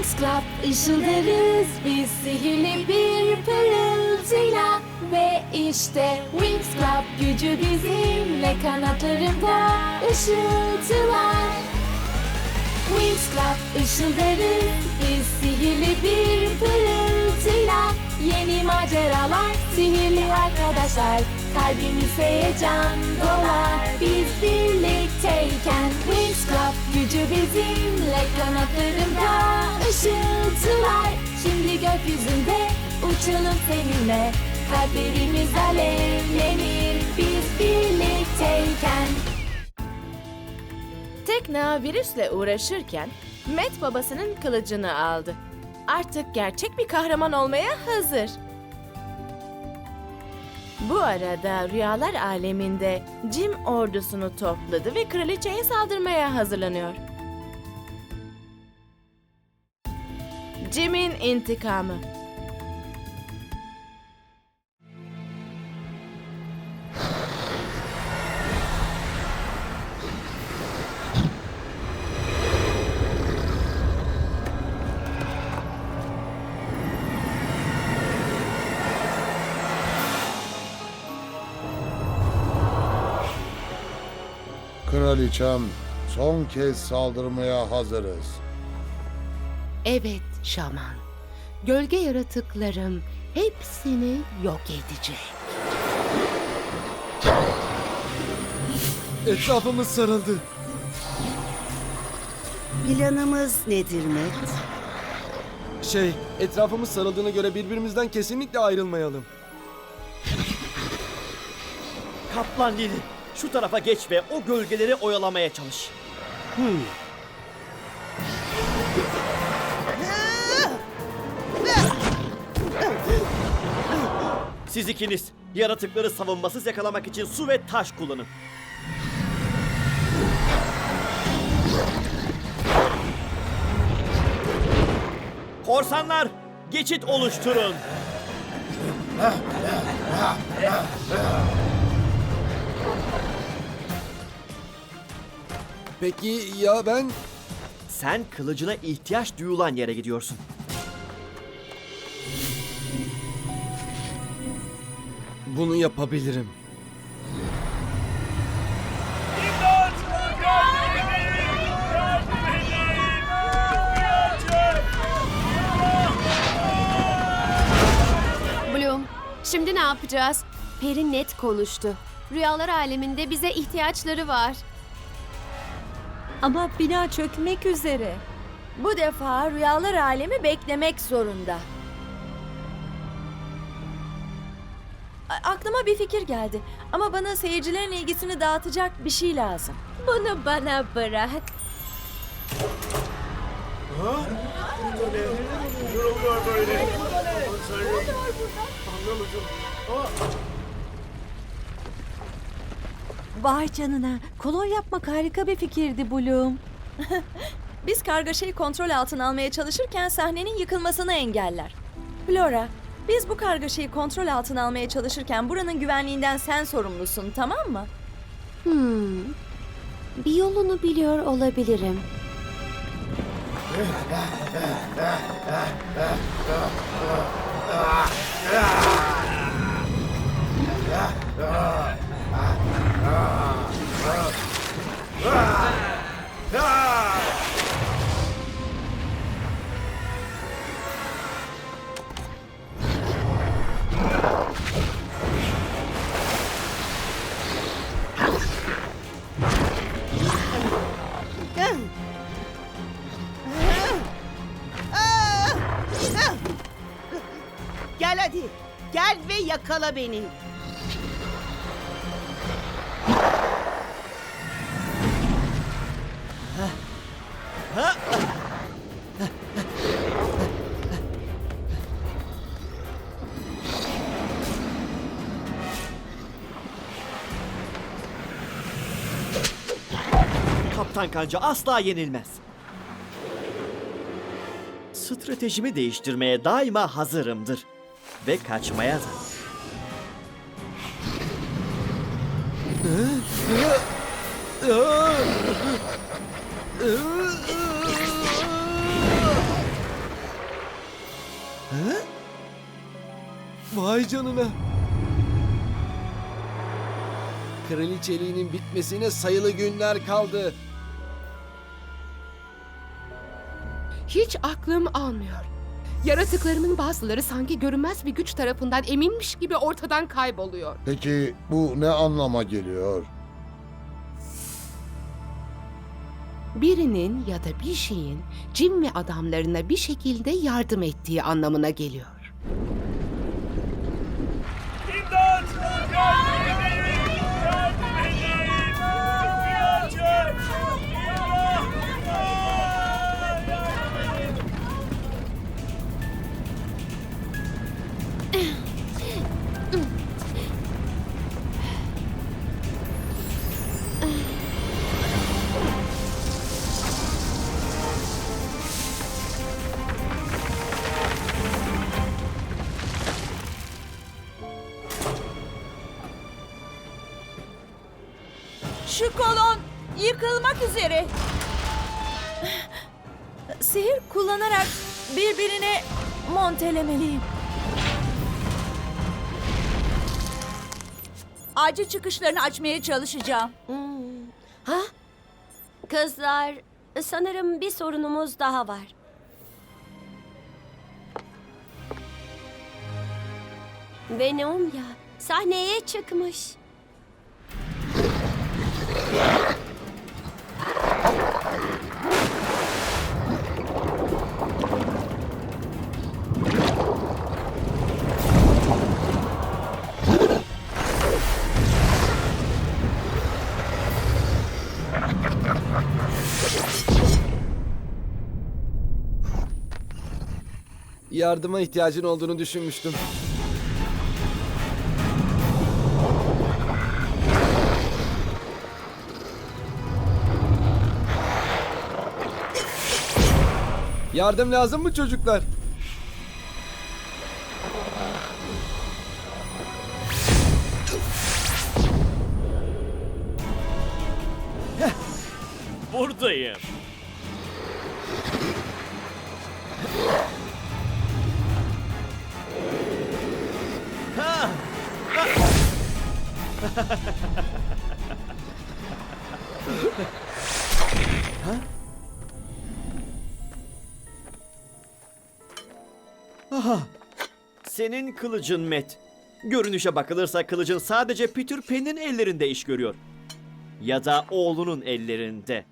Wings Club. Işıldırız biz sihirli bir pırıltıyla Ve işte Wings Club gücü bizimle kanatlarında ışıltılar. Wings Club ışıldırız biz sihirli bir pırıltıyla. Yeni maceralar, sihirli arkadaşlar Kalbimiz heyecan dolar. Biz birlikteyken Wings Club gücü bizimle kanatlarında ışıltılar. Şimdi gökyüzünde uçalım seninle. Kalplerimiz alevlenir. Biz birlikteyken. Tekna virüsle uğraşırken Matt babasının kılıcını aldı. Artık gerçek bir kahraman olmaya hazır. Bu arada rüyalar aleminde Jim ordusunu topladı ve kraliçeye saldırmaya hazırlanıyor. Jim'in intikamı. Kraliçem, son kez saldırmaya hazırız. Evet şaman. Gölge yaratıklarım hepsini yok edecek. Etrafımız sarıldı. Planımız nedir Matt? Şey, etrafımız sarıldığına göre birbirimizden kesinlikle ayrılmayalım. Kaplan Lili, şu tarafa geç ve o gölgeleri oyalamaya çalış. Siz ikiniz yaratıkları savunmasız yakalamak için su ve taş kullanın. Korsanlar geçit oluşturun. Peki ya ben? Sen kılıcına ihtiyaç duyulan yere gidiyorsun. Bunu yapabilirim. Bloom, şimdi ne yapacağız? Peri net konuştu. Rüyalar aleminde bize ihtiyaçları var. Ama bina çökmek üzere. Bu defa rüyalar alemi beklemek zorunda. A- Aklıma bir fikir geldi ama bana seyircilerin ilgisini dağıtacak bir şey lazım. Bunu bana bırak. Vay canına. Kolon yapmak harika bir fikirdi Bloom. Biz kargaşayı kontrol altına almaya çalışırken sahnenin yıkılmasını engeller. Flora, biz bu kargaşayı kontrol altına almaya çalışırken buranın güvenliğinden sen sorumlusun, tamam mı? Hmm. Bir yolunu biliyor olabilirim. Gel hadi. Gel ve yakala beni. Kaptan Kanca asla yenilmez. Stratejimi değiştirmeye daima hazırımdır. Ve kaçmaya da. Vay canına. Kraliçeliğinin bitmesine sayılı günler kaldı. Hiç aklım almıyor. Yaratıklarımın bazıları sanki görünmez bir güç tarafından eminmiş gibi ortadan kayboluyor. Peki bu ne anlama geliyor? Birinin ya da bir şeyin cin ve adamlarına bir şekilde yardım ettiği anlamına geliyor. Yıkılmak üzere. Sihir kullanarak birbirine montelemeliyim. Acil çıkışlarını açmaya çalışacağım. Ha? Kızlar, sanırım bir sorunumuz daha var. Venomya sahneye çıkmış. Yardıma ihtiyacın olduğunu düşünmüştüm. Yardım lazım mı çocuklar? Buradayım. Aha. Senin kılıcın Met. Görünüşe bakılırsa kılıcın sadece Peter Pan'in ellerinde iş görüyor. Ya da oğlunun ellerinde.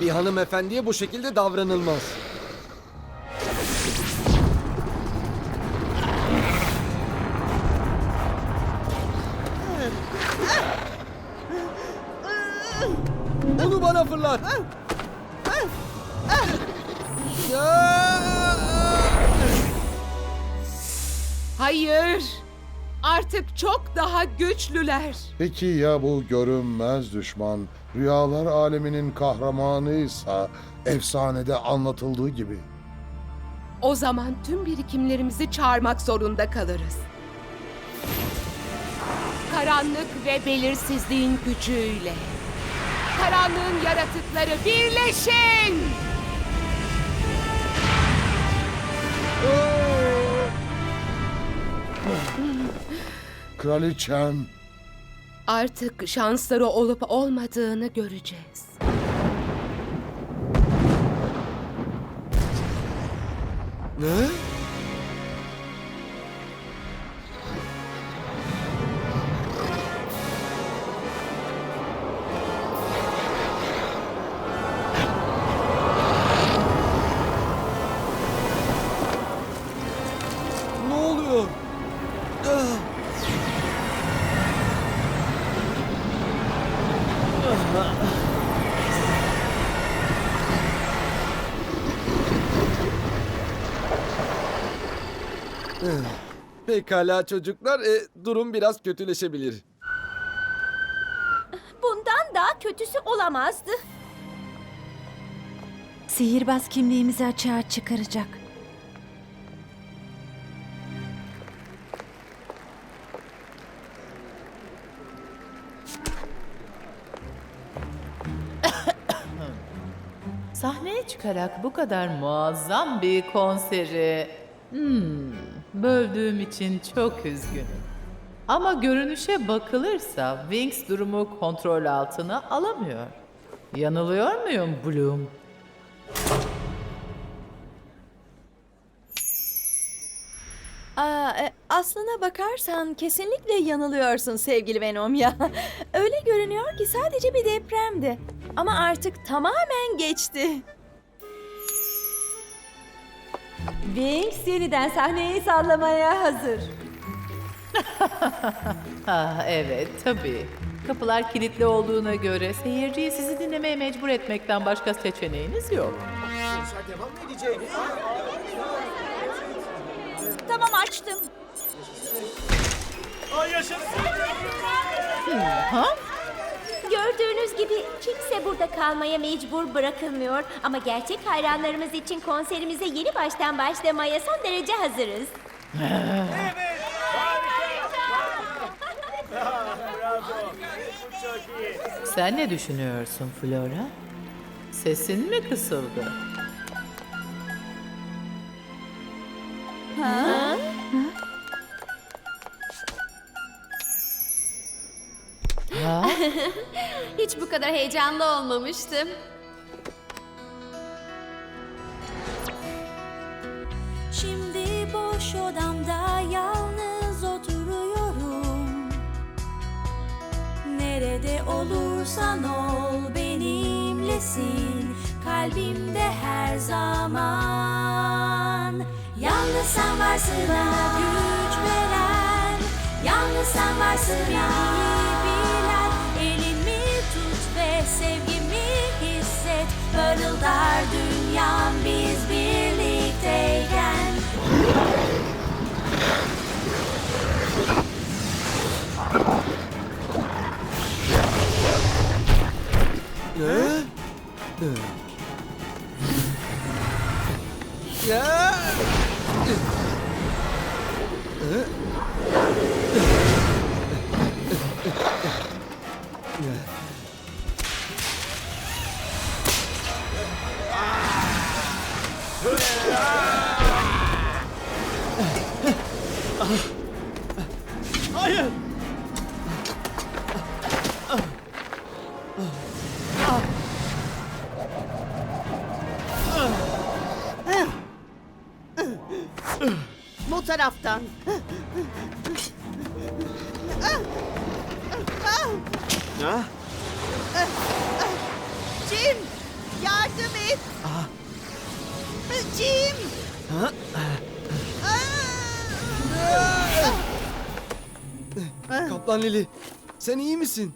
Bir hanımefendiye bu şekilde davranılmaz. Onu bana fırlat. Artık çok daha güçlüler. Peki ya bu görünmez düşman rüyalar aleminin kahramanıysa efsanede anlatıldığı gibi? O zaman tüm birikimlerimizi çağırmak zorunda kalırız. Karanlık ve belirsizliğin gücüyle. Karanlığın yaratıkları birleşin! Kraliçem, Artık şansları olup olmadığını göreceğiz. Ne? Pekala çocuklar, e, durum biraz kötüleşebilir. Bundan daha kötüsü olamazdı. Sihirbaz kimliğimizi açığa çıkaracak. Çıkarak bu kadar muazzam bir konseri... Hmm, böldüğüm için çok üzgünüm. Ama görünüşe bakılırsa Wings durumu kontrol altına alamıyor. Yanılıyor muyum Bloom? Aa, e, aslına bakarsan kesinlikle yanılıyorsun sevgili Venom ya. Öyle görünüyor ki sadece bir depremdi. Ama artık tamamen geçti. Wings yeniden sahneyi sallamaya hazır. Ah evet tabii. Kapılar kilitli olduğuna göre seyirciyi sizi dinlemeye mecbur etmekten başka seçeneğiniz yok. Tamam açtım. Gördüğünüz gibi kimse burada kalmaya mecbur bırakılmıyor ama gerçek hayranlarımız için konserimize yeni baştan başlamaya son derece hazırız. Sen ne düşünüyorsun Flora? Sesin mi kısıldı? Ha? Hiç bu kadar heyecanlı olmamıştım. Şimdi boş odamda yalnız oturuyorum. Nerede olursan ol benimlesin. Kalbimde her zaman. Yalnız sen varsın bana güç veren. Yalnız sen varsın beni Parıldar dünyam biz birlikteyken. Hayır! Kaplan Lili, sen iyi misin?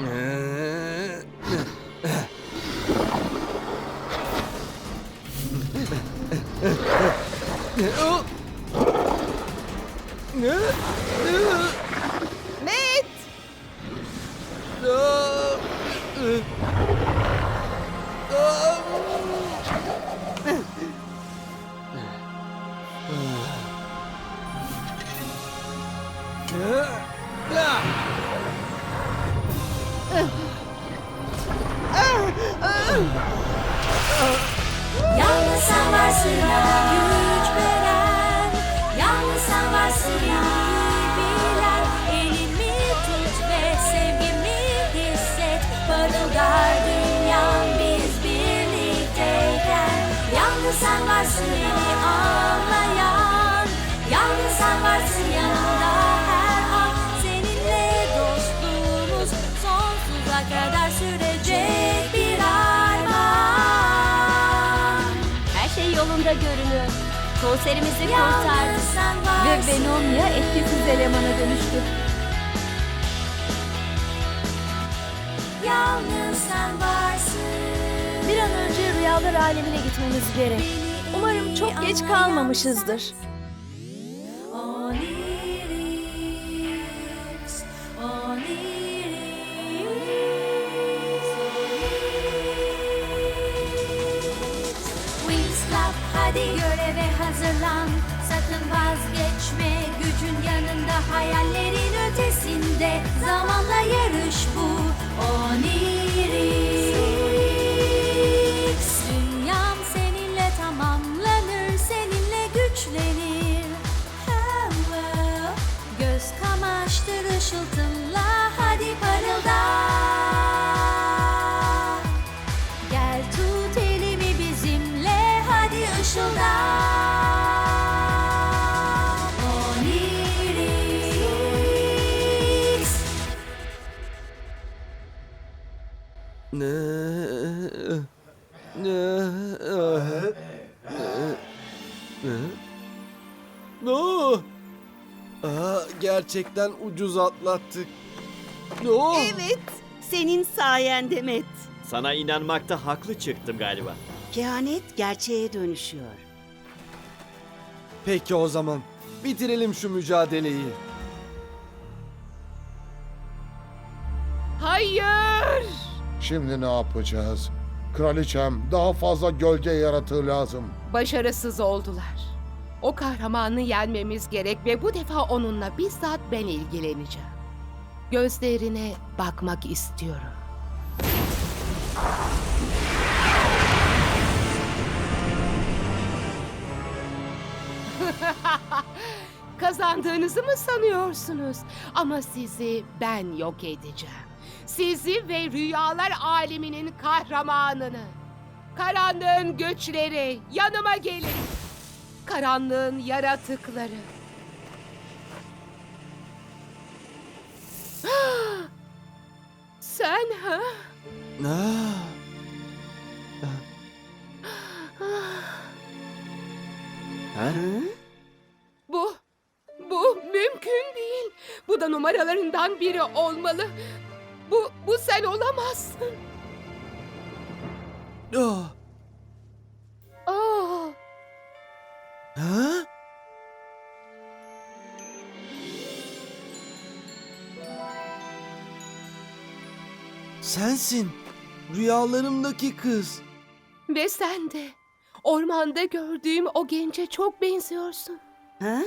Met! Yalnız sen varsın bana güç veren. Yalnız sen varsın beni bilen. Elimi tut ve sevgimi hisset. Parıldar dünyam biz birlikteyken. Yalnız varsın beni yolunda görünüyor. Konserimizi varsın. Ve Venomia etkisiz elemana dönüştü. Yalnız sen varsın. Bir an önce rüyalar alemine gitmemiz gerek. Umarım çok geç kalmamışızdır. Sakın vazgeçme gücün yanında hayallerin ötesinde Zamanla yarış bu Oniris Dünyam seninle tamamlanır Seninle güçlenir. Göz kamaştır ışıltınla No. Aa, gerçekten ucuz atlattık. No. Evet, senin sayende Met. Sana inanmakta haklı çıktım galiba. Kehanet gerçeğe dönüşüyor. Peki o zaman. Bitirelim şu mücadeleyi. Şimdi ne yapacağız? Kraliçem daha fazla gölge yaratığı lazım. Başarısız oldular. O kahramanı yenmemiz gerek ve bu defa onunla bizzat ben ilgileneceğim. Gözlerine bakmak istiyorum. Kazandığınızı mı sanıyorsunuz? Ama sizi ben yok edeceğim. Sizi ve rüyalar aleminin kahramanını. Karanlığın güçleri yanıma gelin. Karanlığın yaratıkları. Sen ha? Ah. Ha? Bu, bu mümkün değil. Bu da numaralarından biri olmalı. Bu, bu sen olamazsın. Oh. Aa, Ha? Sensin. Rüyalarımdaki kız. ve sen de. Ormanda gördüğüm o gence çok benziyorsun. Ha?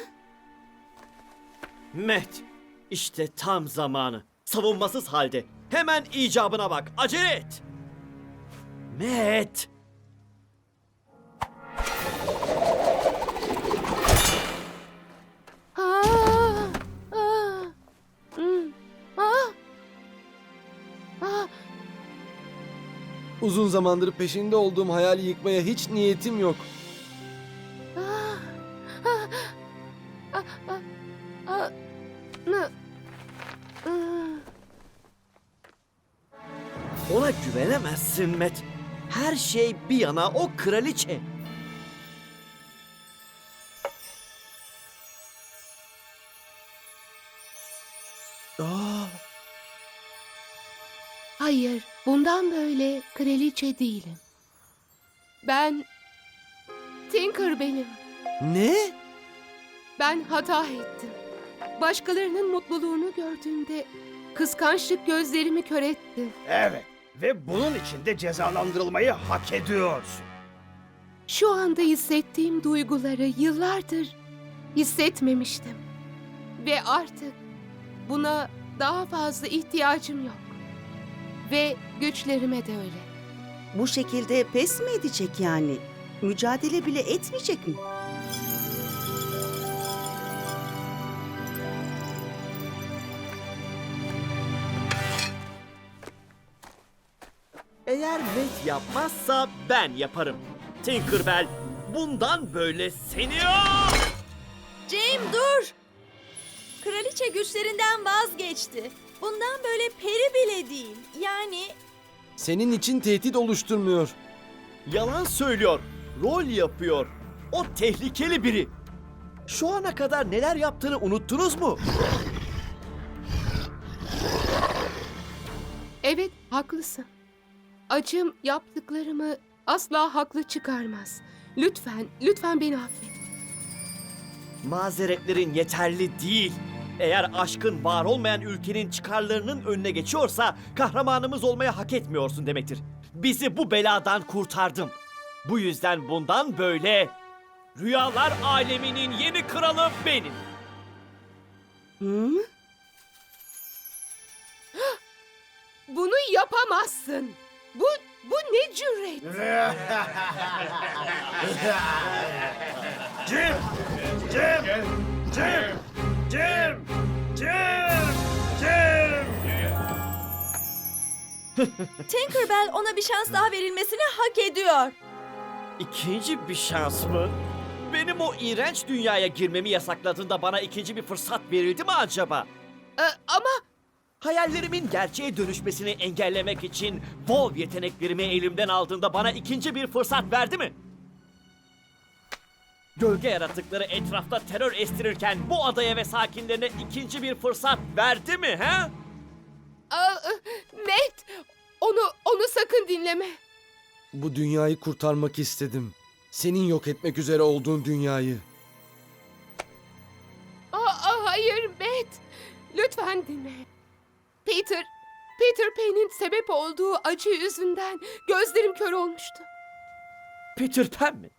Met, işte tam zamanı. Savunmasız halde. Hemen icabına bak. Acele et. Met. Aa, aa, hmm, aa, aa. Uzun zamandır peşinde olduğum hayali yıkmaya hiç niyetim yok. Güvenemezsin Met. Her şey bir yana o kraliçe. Aa, Hayır, bundan böyle kraliçe değilim. Ben Tinker benim. ne? Ben hata ettim. Başkalarının mutluluğunu gördüğümde kıskançlık gözlerimi kör etti. Evet ve bunun için de cezalandırılmayı hak ediyorsun. Şu anda hissettiğim duyguları yıllardır hissetmemiştim. Ve artık buna daha fazla ihtiyacım yok. Ve güçlerime de öyle. Bu şekilde pes mi edecek yani? Mücadele bile etmeyecek mi? Eğer Met yapmazsa ben yaparım. Tinkerbell bundan böyle seni... Jim dur! Kraliçe güçlerinden vazgeçti. Bundan böyle peri bile değil. Yani Senin için tehdit oluşturmuyor. Yalan söylüyor. Rol yapıyor. O tehlikeli biri. Şu ana kadar neler yaptığını unuttunuz mu? Evet, haklısın. Acım yaptıklarımı asla haklı çıkarmaz. Lütfen, lütfen beni affet. Mazeretlerin yeterli değil. Eğer aşkın var olmayan ülkenin çıkarlarının önüne geçiyorsa kahramanımız olmaya hak etmiyorsun demektir. Bizi bu beladan kurtardım. Bu yüzden bundan böyle rüyalar aleminin yeni kralı benim. Hı? Bunu yapamazsın. Bu bu ne cüret? Cem! Cem! Cem! Cem! Cem! Cem! Tinkerbell ona bir şans daha verilmesini hak ediyor. İkinci bir şans mı? Benim o iğrenç dünyaya girmemi yasakladığında bana ikinci bir fırsat verildi mi acaba? Ee, ama Hayallerimin gerçeğe dönüşmesini engellemek için Wolf yeteneklerimi elimden aldığında bana ikinci bir fırsat verdi mi? Gölge yaratıkları etrafta terör estirirken bu adaya ve sakinlerine ikinci bir fırsat verdi mi he? Aa, Matt, onu onu sakın dinleme. Bu dünyayı kurtarmak istedim. Senin yok etmek üzere olduğun dünyayı. Aa, aa, hayır Matt. Lütfen dinle. Peter, Peter Pan'in sebep olduğu acı yüzünden gözlerim kör olmuştu. Peter Pan mi?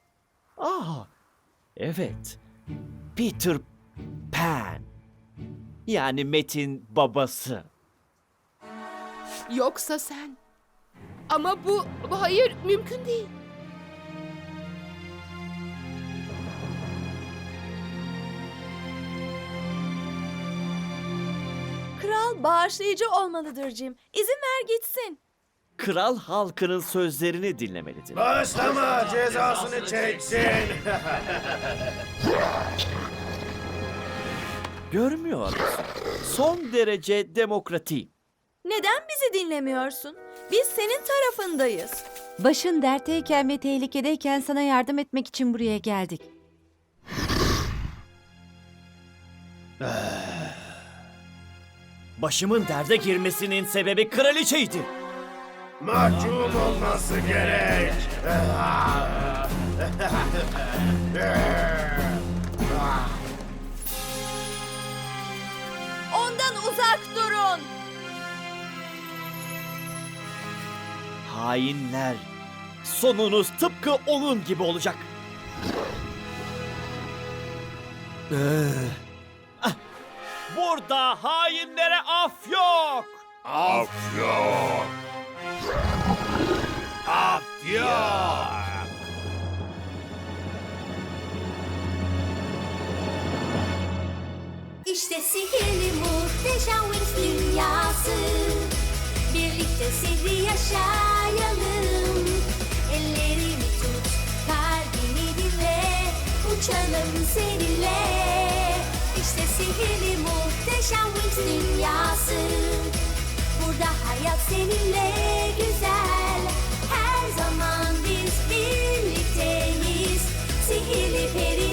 Aa, evet. Peter Pan. Yani Metin babası. Yoksa sen. Ama bu, bu hayır mümkün değil. Kral bağışlayıcı olmalıdır Jim. İzin ver gitsin. Kral halkının sözlerini dinlemelidir. Bağışlama cezasını çeksin. Görmüyor musun? Son derece demokratik. Neden bizi dinlemiyorsun? Biz senin tarafındayız. Başın dertteyken ve tehlikedeyken sana yardım etmek için buraya geldik. Başımın derde girmesinin sebebi kraliçeydi. Mahkum olması gerek. Ondan uzak durun. Hainler. Sonunuz tıpkı onun gibi olacak. Eh, Burada hainlere af yok. Af yok. Af yok. İşte sihirli muhteşem Wings dünyası Birlikte sihri yaşayalım Ellerimi tut, kalbimi dinle Uçalım seninle sihirli muhteşem Wings dünyası. Burada hayat seninle güzel. Her zaman biz birlikteyiz. Sihirli peri